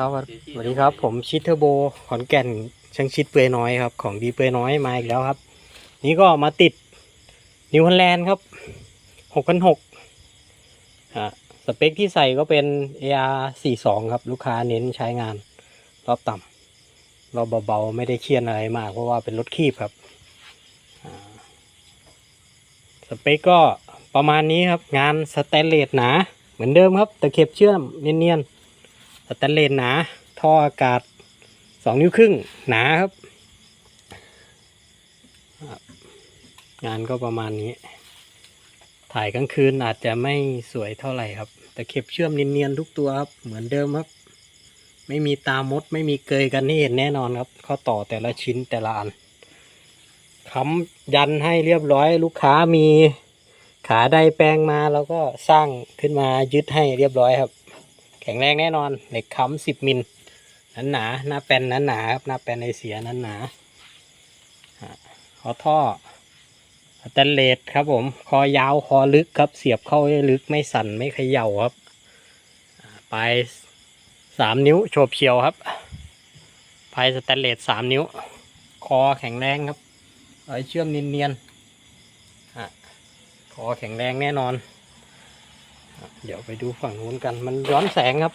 ครับสวัสดีครับ ผมชิดเทอร์โบขอนแก่นช่างชิดเปือยน้อยครับ ของดีเปือยน้อยมาอีกแล้วครับ นี่ก็มาติดนิวฮอลแลนด์ครับหกพันหกอะสเปคที่ใส่ก็เป็น AR 42ครับ ลูกค้าเน้นใช้งาน รอบต่ำรอบเบาๆ ไม่ได้เครียดอะไรมาก เพราะว่าเป็นรถคีบครับสเปคก็ประมาณนี้ครับ งานสแตนเลสหนา เหมือนเดิมครับ ตะเข็บเชื่อมเนียนๆ สแตนเลสหนา ท่ออากาศสองนิ้วครึ่งหนาครับ งานก็ประมาณนี้ ถ่ายกลางคืนอาจจะไม่สวยเท่าไหร่ครับ แต่เข็บเชื่อมเนียนๆทุกตัวครับ เหมือนเดิมครับ ไม่มีตามดไม่มีเกยกันนี่เห็นแน่นอนครับ ข้อต่อแต่ละชิ้นแต่ละอันค้ำยันให้เรียบร้อยลูกค้ามีขาได้แปลงมาแล้วก็สร้างขึ้นมายึดให้เรียบร้อยครับ แข็งแรงแน่นอน เหล็กค้ำสิบมิลนั้นหนาหน้าแปนนั้นหนาครับหน้าแปนไอเสียนั้นหนาอะขอท่อสแตนเลสครับผม คอยาวคอลึกครับ เสียบเข้าลึกไม่สั่นไม่เขย่าครับปลายสามนิ้วโฉบเฉียวครับปลายสแตนเลสสามนิ้ว คอแข็งแรงครับรอเชื่อมเนียนๆคอแข็งแรงแน่นอน เดี๋ยวไปดูฝั่งนู้นกัน มันย้อนแสงครับ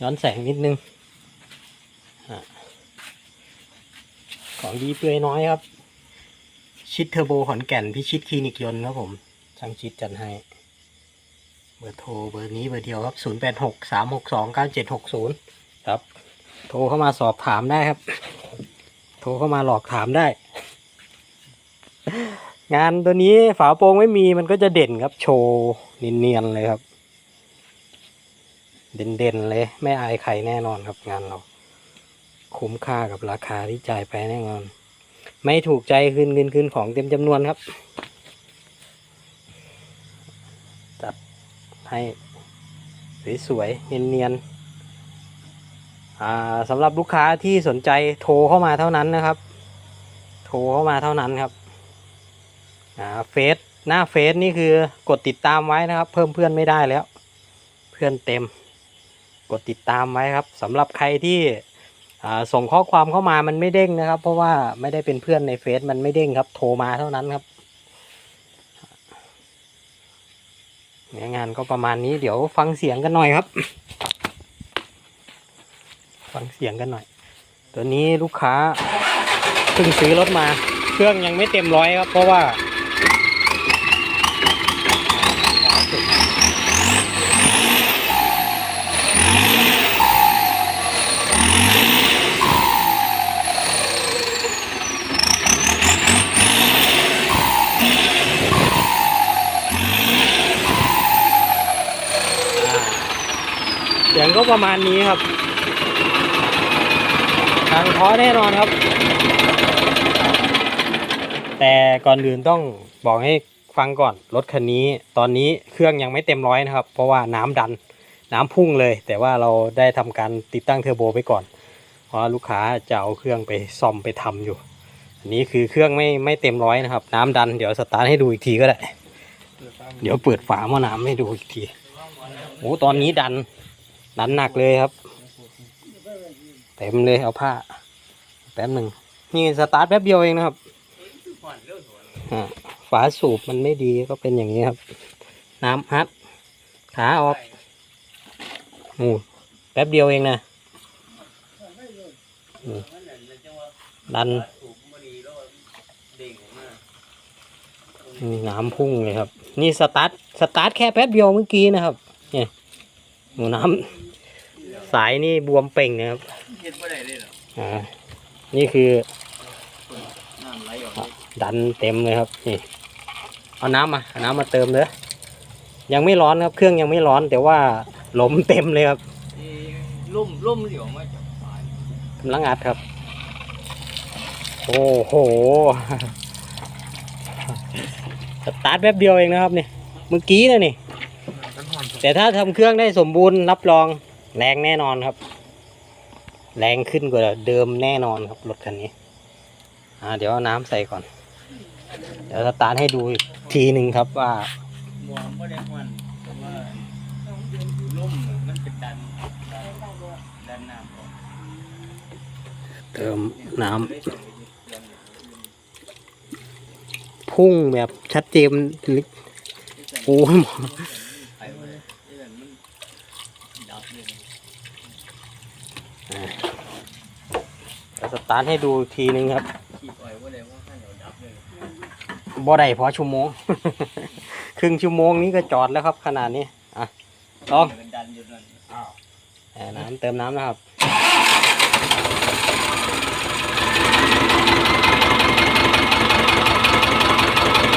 ย้อนแสงนิดนึงอะของดีเปื่อยน้อยครับ ชิดเทอร์โบขอนแก่นพิชิตคลินิกยนต์ครับผมช่างชิดจัดให้เบอร์โทรเบอร์นี้เบอร์เดียวครับ 0 8 6 3 6 2 9 7 6 0 ครับ โทรเข้ามาสอบถามได้ครับ โทรเข้ามาหลอกถามได้ งานตัวนี้ฝาโปรงไม่มีมันก็จะเด่นครับ โชว์เนียนๆเลยครับ เด่นๆเลย ไม่อายใครแน่นอนครับงานเรา คุ้มค่ากับราคาที่จ่ายไปแน่นอน ไม่ถูกใจคืนเงินคืนของเต็มจำนวนครับ จัดให้สวยๆเนียนๆสำหรับลูกค้าที่สนใจโทรเข้ามาเท่านั้นนะครับ โทรเข้ามาเท่านั้นครับ เฟซหน้าเฟซนี่คือกดติดตามไว้นะครับ เพิ่มเพื่อนไม่ได้แล้ว เพื่อนเต็ม กดติดตามไว้ครับสำหรับใครที่ส่งข้อความเข้ามามันไม่เด้งนะครับ เพราะว่าไม่ได้เป็นเพื่อนในเฟซมันไม่เด้งครับ โทรมาเท่านั้นครับงานก็ประมาณนี้เดี๋ยวฟังเสียงกันหน่อยครับ ฟังเสียงกันหน่อย ตัวนี้ลูกค้าเพิ่งซื้อรถมา เครื่องยังไม่เต็มร้อยครับ เพราะว่า สียงก็ประมาณนี้ครับทางท้อแน่นอนครับ แต่ก่อนอื่นต้องบอกให้ฟังก่อนรถคันนี้ ตอนนี้เครื่องยังไม่เต็มร้อยนะครับ เพราะว่าน้ำดันน้ำพุ่งเลย แต่ว่าเราได้ทำการติดตั้งเทอร์โบไปก่อน เพราะลูกค้าจะเอาเครื่องไปซ่อมไปทำอยู่ อันนี้คือเครื่องไม่ไม่เต็มร้อยนะครับ น้ำดันเดี๋ยวสตาร์ทให้ดูอีกทีก็ได้ เดี๋ยวเปิดฝาหม้อน้ำให้ดูอีกทีโอ้ตอนนี้ดัน ดันหนักเลยครับ เต็มเลยเอาผ้า แป๊บหนึ่ง นี่สตาร์ทแป๊บเดียวเองนะครับฝาสูบมันไม่ดีก็เป็นอย่างนี้ครับ น้ำฮัดขาออกนู่นแป๊บเดียวเองนะดันน้ำพุ่งเลยครับ นี่สตาร์ทสตาร์ทแค่แป๊บเดียวเมื่อกี้นะครับ เนี่ย หนูน้ำสายนี่บวมเป่งนะครับเฮ็ดบ่ได้เลยเหรออ่านี่คือน้ำไหลออกเลยดันเต็มเลยครับนี่เอาน้ำมาเอาน้ำมาเติมเลยยังไม่ร้อนครับ เครื่องยังไม่ร้อน แต่ว่าลมเต็มเลยครับที่ล่มล่มเหลียวมาจากปลายกำลังอัดครับ โอ้โหสตาร์ทแป๊บเดียวเองนะครับเนี่ยเมื่อกี้นะนี่ต้นหอม แต่ถ้าทำเครื่องได้สมบูรณ์รับรองแรงแน่นอนครับ แรงขึ้นกว่าเดิมแน่นอนครับรถคันนี้อ่าเดี๋ยวเอาน้ำใส่ก่อน เดี๋ยวสตาร์ทให้ดูอีกทีหนึ่งครับว่า มองบ่ได้มันแต่ว่าล่มมันเป็นดันนน้ำก่อนเติมน้ำได้ส่งไปที่เรียมเนี่ยพุ่งแบบชัดเจนลิโอ้ยหมอ ไปบ่ได้ที่นั่นมันดับเลย เดี๋ยวสตาร์ทให้ดูทีนึงครับขีดอ้อยบ่ได้ว่าข้างเดียวดับเลยบ่ได้พอชั่วโมง ครึ่งชั่วโมงนี้ก็จอดแล้วครับ ขนาดนี้อะลองมันดันอยู่นั่นอ้าวแช่น้ำเติมน้ำนะครับ